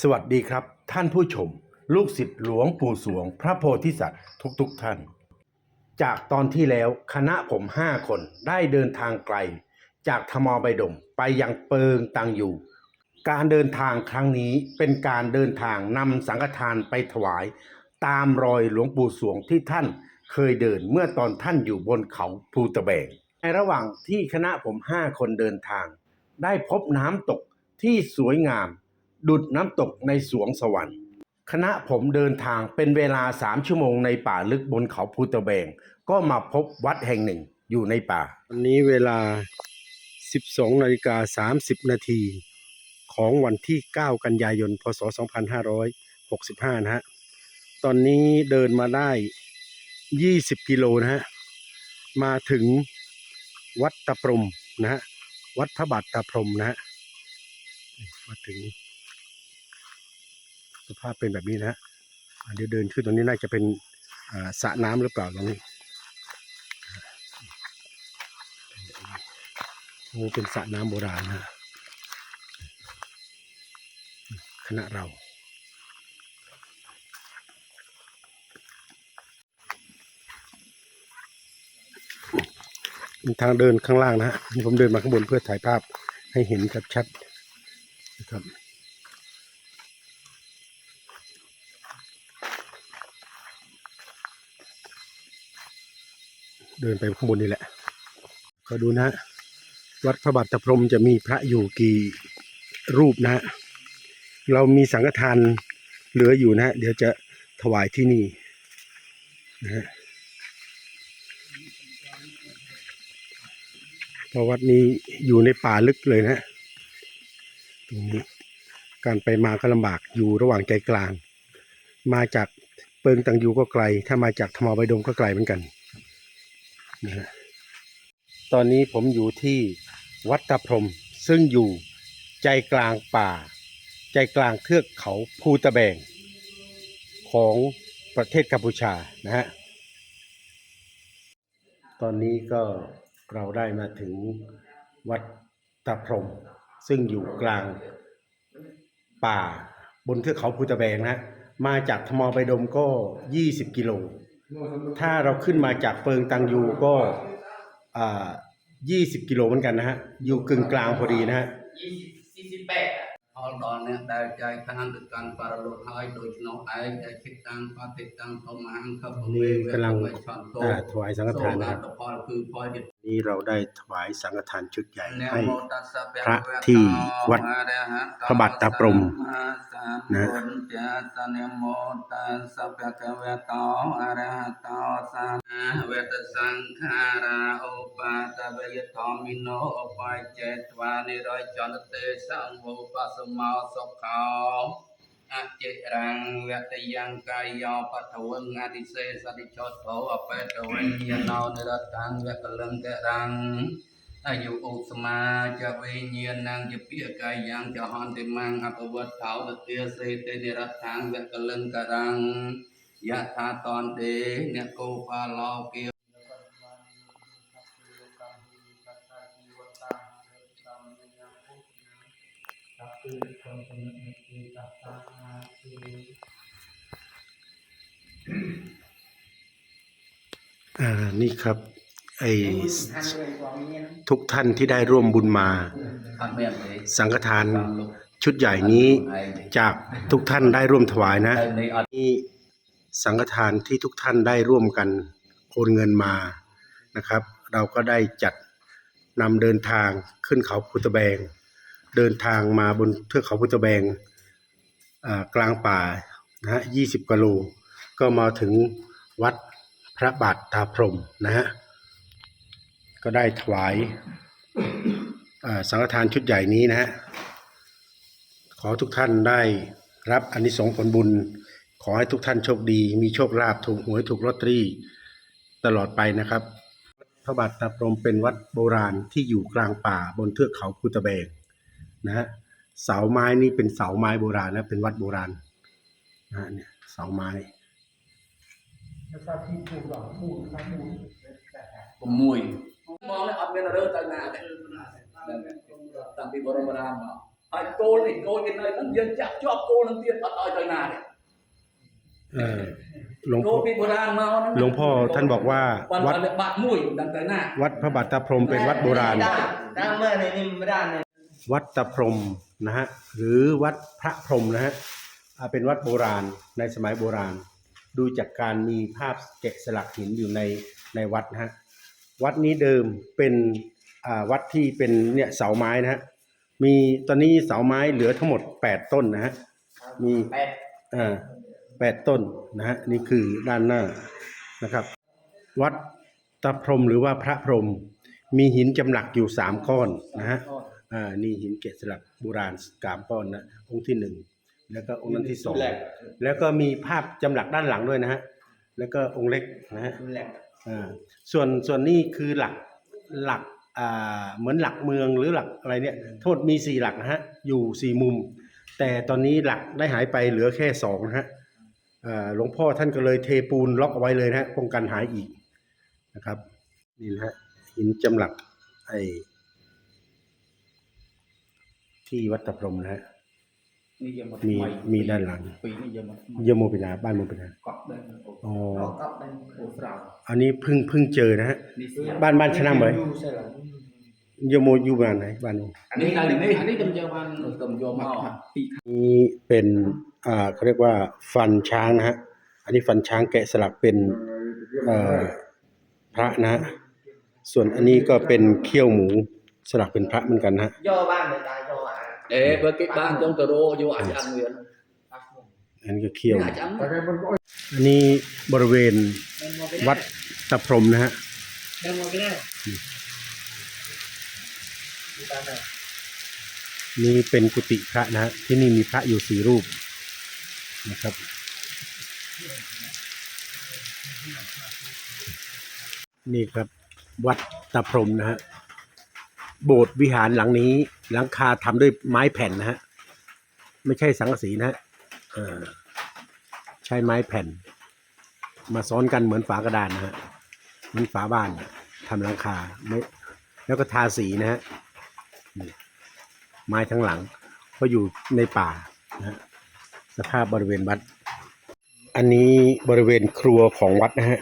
สวัสดีครับ ท่านผู้ชม ลูกศิษย์หลวงปู่สวง พระโพธิสัตว์ทุกๆทท่าน จากตอนที่แล้วคณะผมห้าคนได้เดินทางไกล จากธมอใบดมไปยังเปิงตังอยู่ การเดินทางครั้งนี้เป็นการเดินทางนำสังฆทานไปถวาย ตามรอยหลวงปู่สวงที่ท่านเคยเดินเมื่อตอนท่านอยู่บนเขาภูตะแบกในระหว่างที่คณะผมห้าคนเดินทาง ได้พบน้ำตกที่สวยงาม ดุดน้ำตกในสวงสวรรค์ คณะผมเดินทางเป็นเวลาสามชั่วโมงในป่าลึกบนเขาภูตะแบง ก็มาพบวัดแห่งหนึ่งอยู่ในป่า วันนี้เวลา 12นาฬิกา30 นาทีของวันที่ 9 กันยายน พศ 2565 นะฮะ ตอนนี้เดินมาได้ 20 กิโลนะฮะ มาถึงวัดตะพรมนะฮะ วัดพระบาทตะพรมนะฮะ มาถึง สภาพเป็นแบบนี้นะฮะเดี๋ยวเดินขึ้นตรงนี้น่าจะเป็นสระน้ำหรือเปล่าตรงนี้โอ้เป็นสระน้ำโบราณนะคณะเราทางเดินข้างล่างนะฮะผมเดินมาข้างบนเพื่อถ่ายภาพให้เห็นชัดๆนะครับ เดินไปข้างบนนี่แหละ ก็ดูนะ วัดพระบาทตะพรมจะมีพระอยู่กี่รูปนะ เรามีสังฆทานเหลืออยู่นะ เดี๋ยวจะถวายที่นี่นะฮะเพราะวัดนี้อยู่ในป่าลึกเลยนะฮะตรงนี้การไปมาก็ลำบากอยู่ระหว่างใจกลาง มาจากเปิงตังยูก็ไกล ถ้ามาจากธรรมบดมก็ไกลเหมือนกัน นะฮะตอนนี้ผมอยู่ที่วัดตะพรมซึ่งอยู่ใจกลางป่า ใจกลางเทือกเขาภูตะแบง ของประเทศกัมพูชานะฮะตอนนี้ก็เราได้มาถึงวัดตะพรม ซึ่งอยู่กลางป่าบนเทือกเขาภูตะแบงนะฮะมาจากธมอไปดมก็ 20 กิโล ถ้าเราขึ้นมาจากเปิงตังยูก็อ่า20 กิโลเหมือนกันนะฮะ อยู่กึ่งกลางพอดีนะฮะ 20 48ផលដល់អ្នកដែលចែកឋានទៅកាន់បរលោកហើយដូច្នោះឯងដែលចិត្តតាំងបតិតាំងធម្មហង្ខព นี่กำลัง វេឆន្ទោ อ่าถวายสังฆทานนะครับ សូមផលគឺផលជា นี่เราได้ถวายสังฆทานชุดใหญ่นะให้โมตัสสะภะพระคะวะโตที่วัดอะระหะโตพระบาทตาพรหมนะนะจัสสะนะโมตัสสะภะคะวะโตอะระหะโตสัมมาเวทสังขาราอุปาตเวยธรรมิโนอุปายเจตวานิโรยจนเตสังโวปัสมោសុខោ អចិរាំងវតយ៉ាងកាយោបថវងអតិសេសតិចោទោអបេតវិញ្ញាណោនិរតាំងវកលង្ករាំងអាយុឧស្មាចវិញ្ញាណังជាពាកាយ៉ាងចហន្តិមង្អបវត្តោទទាសេតនិរតាំងវកលង្ករាំងយថាតនទេអ្នកគោបាឡោគិ นี่ครับไอทุกท่านที่ได้ร่วมบุญมา สังฆทานชุดใหญ่นี้จากทุกท่านได้ร่วมถวายนะนี่สังฆทานที่ทุกท่านได้ร่วมกันโอนเงินมานะครับ เราก็ได้จัดนำเดินทางขึ้นเขาพุตะแบง เดินทางมาบนเทือกเขาพุตะแบง กลางป่านะฮะ20กิโลก็มาถึงวัดพระบาทตาพรมนะฮะก็ได้ถวายอ่าสังฆทานชุดใหญ่นี้นะฮะขอทุกท่านได้รับอานิสงส์ผลบุญ ขอให้ทุกท่านโชคดี มีโชคลาภถูกหวยถูกลอตเตอรี่ตลอดไปนะครับ พระบาทตาพรมเป็นวัดโบราณที่อยู่กลางป่าบนเทือกเขาภูตะแบงนะฮะ เสาไม้นี่เป็นเสาไม้โบราณนะเป็นวัดโบราณนะเนี่ยเสาไม้มวยมองแล้วอัพเมนเริ่มตั้งนานเลยตั้งปีบรมรามาไอ้โกนไอ้โกนกันเลยมันยังจับชอบโกนนั่นเตี้ยปัดต่อยตั้งนานเลยหลวงพ่อหลวงพ่อท่านบอกว่าวัดบาทมุ้ยดังแต่หน้าวัดพระบาทตาพรมเป็นวัดโบราณ ได้ได้เมื่อในนี้ไม่ได้เนี่ยวัดตะพรหมนะฮะหรือวัดพระพรหมนะฮะอ่าเป็นวัดโบราณในสมัยโบราณ ดูจากการมีภาพแกะสลักหินอยู่ในในวัดนะฮะวัดนี้เดิมเป็นอ่าวัดที่เป็นเนี่ยเสาไม้นะฮะมีตอนนี้เสาไม้เหลือทั้งหมด 8 ต้นนะฮะมีแปดอ่าแปดต้นนะฮะนี่คือด้านหน้านะครับ วัดตะพรหมหรือว่าพระพรหมมีหินจำหลักอยู่สามก้อนนะฮะ อ่านี่หินเกศสลักโบราณสามก้อนนะองค์ที่หนึ่งแล้วก็องค์นั้นที่สองแล้วก็มีภาพจำหลักด้านหลังด้วยนะฮะแล้วก็องค์เล็กนะฮะอ่าส่วนส่วนนี้คือหลักหลักอ่าเหมือนหลักเมืองหรือหลักอะไรเนี่ยโทษมีสี่หลักนะฮะอยู่สี่มุม แต่ตอนนี้หลักได้หายไปเหลือแค่สองนะฮะอ่าหลวงพ่อท่านก็เลยเทปูนล็อกเอาไว้เลยนะฮะป้องกันหายอีกนะครับนี่นะฮะหินจำหลักไอ ที่วัดตะพรมนะฮะมีมีด้านหลังเยมโมปินาบ้านโมปินาอ๋ออันนี้เพิ่งเพิ่งเจอนะฮะบ้านบ้านชนะไหมอยมโมอยู่บ้านไหนบ้านโน้นอันนี้อะไรนี้อันนี้จำเยาบ้านตำโยมาปีนี่เป็นอ่าเขาเรียกว่าฟันช้างนะฮะ อันนี้ฟันช้างแกะสลักเป็นอ่อพระนะฮะส่วนอันนี้ก็เป็นเขี้ยวหมูสลักเป็นพระเหมือนกันนะฮะ ย่อบ้านเลยตายย่อ Eh, bagi bang jong tero yo ajang yen. อันนก็เคี่ยวอันนี้บริเวณวัดตะพรมนะฮะ Yang mau kena. นี่เป็นกุฏิพระนะฮะที่นี่มีพระอยู่สี่รูปนะครับ นี่ครับวัดตะพรมนะฮะ โบสถ์วิหารหลังนี้ หลังคาทำด้วยไม้แผ่นนะฮะ ไม่ใช่สังกะสีนะฮะใช้ไม้แผ่น มาซ้อนกันเหมือนฝากระดานนะฮะเหมือนฝาบ้านทำหลังคาไม่แล้วก็ทาสีนะฮะไม้ทั้งหลังเพราอยู่ในป่านะสภาพบริเวณวัด อันนี้บริเวณครัวของวัดนะฮะ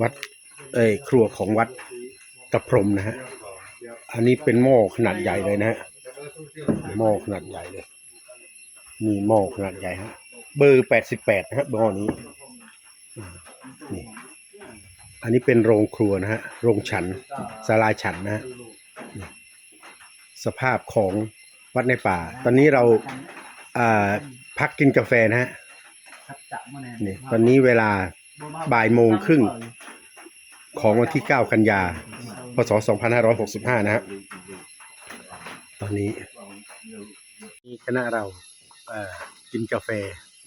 วัดเอ้ครัวของวัดตะพรมนะฮะ อันนี้เป็นหม้อขนาดใหญ่เลยนะฮะหม้อขนาดใหญ่เลยมีหม้อขนาดใหญ่ฮะ เบอร์แปดสิบแปดนะฮะหม้อนี้นี่อันนี้เป็นโรงครัวนะฮะ โรงฉันศาลาฉันนะฮะสภาพของวัดในป่า ตอนนี้เราอ่าพักกินกาแฟนะฮะนี่ตอนนี้เวลาบ่ายโมงครึ่งของวันที่ 9 กันยา พศ 2565 นะฮะตอนนี้มีคณะเราเอ่อกินกาแฟ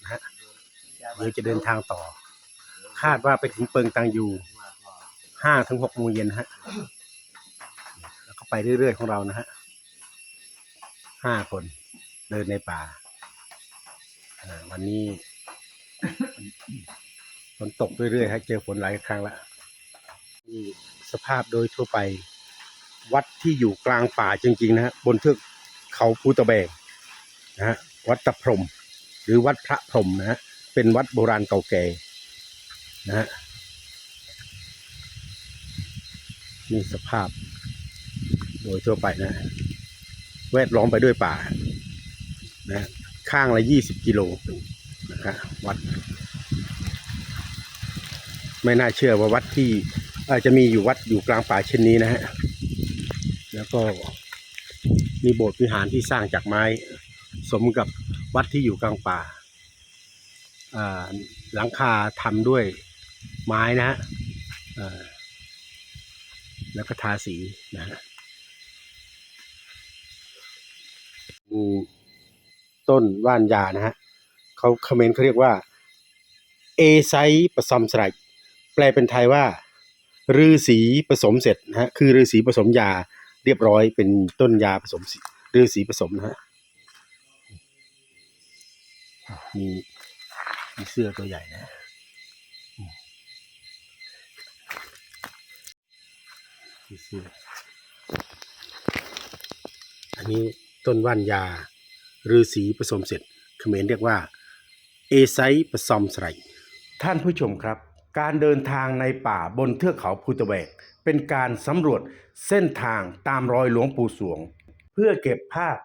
นะฮะเดี๋ยวจะเดินทางต่อ คาดว่าไปถึงเปิงตังยูห้าถึงหกโมงเย็นฮะแล้วก็ไปเรื่อยๆของเรานะฮะห้าคนเดินในป่าอ่าวันนี้ฝนตกเรื่อยๆฮะเจอฝนหลายครั้งละนี่ สภาพโดยทั่วไป วัดที่อยู่กลางป่าจริง ๆ นะฮะบนเทือกเขาภูตะแบกนะฮะวัดตะพรม หรือวัดพระพรมนะฮะเป็นวัดโบราณเก่าแก่นะฮะนี่สภาพ โดยทั่วไปนะ แวดล้อมไปด้วยป่านะข้างละยี่สิบกิโลนะครับวัด ไม่น่าเชื่อว่าวัดที่ อาจจะมีอยู่วัดอยู่กลางป่าเช่นนี้นะฮะ แล้วก็มีโบสถ์วิหารที่สร้างจากไม้ สมกับวัดที่อยู่กลางป่า หลังคาทำด้วยไม้นะฮะแล้วก็ทาสีนะฮะมีต้นว่านยานะฮะเขาคอมเมนต์เขาเรียกว่า เอไซผสมสลัดแปลเป็นไทยว่า ฤาษีผสมเสร็จนะฮะคือฤาษีผสมยาเรียบร้อยเป็นต้นยาผสมสิฤาษีผสมนะฮะมีมีเสื้อตัวใหญ่นะอืมมีเสื้ออันนี้ต้นว่านยาฤาษีผสมเสร็จเขมรเรียกว่า เอไซผสมใส่ท่านผู้ชมครับ การเดินทางในป่าบนเทือกเขาภูตะแบกเป็นการสำรวจเส้นทางตามรอยหลวงปู่สวง เพื่อเก็บภาพ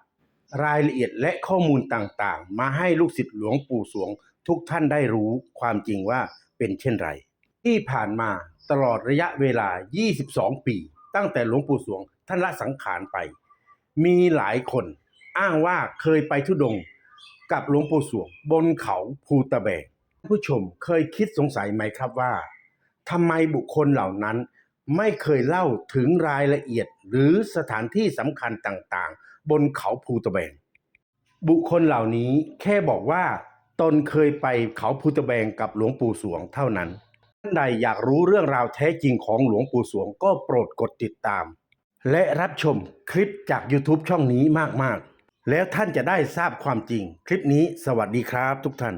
รายละเอียดและข้อมูลต่างๆ มาให้ลูกศิษย์หลวงปู่สวง ทุกท่านได้รู้ความจริงว่าเป็นเช่นไร ที่ผ่านมาตลอดระยะเวลา 22 ปี ตั้งแต่หลวงปู่สวงท่านละสังขารไป มีหลายคนอ้างว่าเคยไปทุดงกับหลวงปู่สวงบนเขาภูตะแบก ผู้ชมเคยคิดสงสัยไหมครับว่าทำไมบุคคลเหล่านั้น ไม่เคยเล่าถึงรายละเอียดหรือสถานที่สำคัญต่างๆ บนเขาภูตะแบง บุคคลเหล่านี้แค่บอกว่า ตนเคยไปเขาภูตะแบงกับหลวงปู่สวงเท่านั้นท่านใดอยากรู้เรื่องราวแท้จริงของหลวงปู่สวงก็โปรดกดติดตาม และรับชมคลิปจาก YouTube ช่องนี้มากๆ แล้วท่านจะได้ทราบความจริง คลิปนี้สวัสดีครับทุกท่าน